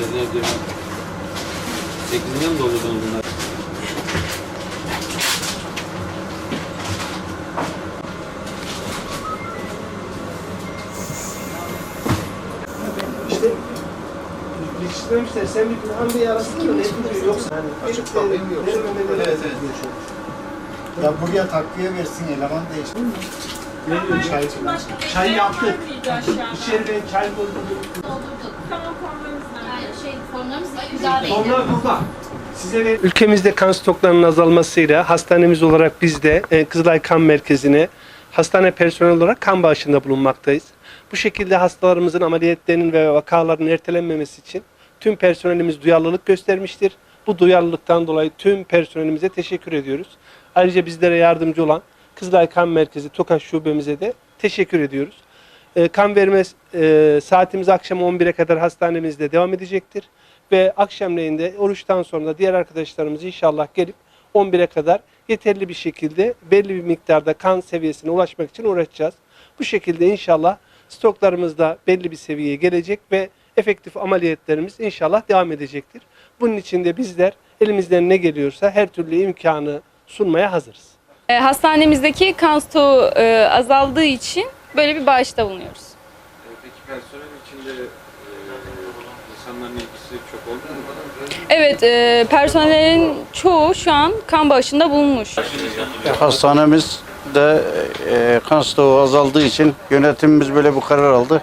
ne diyorum? 8'ine mi doldurdunuz bunlar? İşte geçiştirmişler. Sen bir plan bir arasında da ne diyor yoksa hani Açık mı yoksa? vermemeleri Evet, evet. Ya buraya takviye versin eleman değiştir mi? Veriyor çay. Çay yaptık. İçeriden çay doldurduk. Tamam formlarımız nerede? şey formlarımız güzel değil. Onlar burada. Ülkemizde kan stoklarının azalmasıyla hastanemiz olarak biz de e, Kızılay Kan Merkezi'ne hastane personeli olarak kan bağışında bulunmaktayız. Bu şekilde hastalarımızın ameliyatlarının ve vakaların ertelenmemesi için tüm personelimiz duyarlılık göstermiştir. Bu duyarlılıktan dolayı tüm personelimize teşekkür ediyoruz. Ayrıca bizlere yardımcı olan Kızılay Kan Merkezi Tokaş Şubemize de teşekkür ediyoruz. E, kan verme e, saatimiz akşam 11'e kadar hastanemizde devam edecektir. Ve akşamleyin de oruçtan sonra da diğer arkadaşlarımız inşallah gelip 11'e kadar yeterli bir şekilde belli bir miktarda kan seviyesine ulaşmak için uğraşacağız. Bu şekilde inşallah stoklarımız da belli bir seviyeye gelecek ve efektif ameliyatlarımız inşallah devam edecektir. Bunun için de bizler elimizden ne geliyorsa her türlü imkanı sunmaya hazırız. E, Hastanemizdeki kan stoğu e, azaldığı için böyle bir bağışta bulunuyoruz. E, Peki personel içinde e, insanların ilgisi çok oldu mu? Evet, e, personelin çoğu şu an kan bağışında bulunmuş. Hastanemizde e, kan stoğu azaldığı için yönetimimiz böyle bir karar aldı.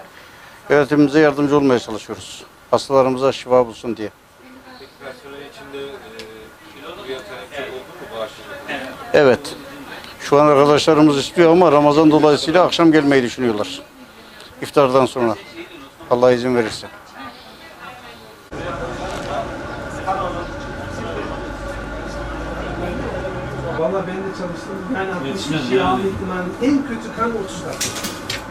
Yönetimimize yardımcı olmaya çalışıyoruz. Hastalarımıza şifa bulsun diye. Peki personel içinde e, bu yetenek çok oldu mu bağışçılık? Evet. Şu an arkadaşlarımız istiyor ama Ramazan dolayısıyla akşam gelmeyi düşünüyorlar. İftardan sonra. Allah izin verirse. Valla ben de çalıştım. Yani 60 kişi alma ihtimalinin en kötü kan 30 dakika.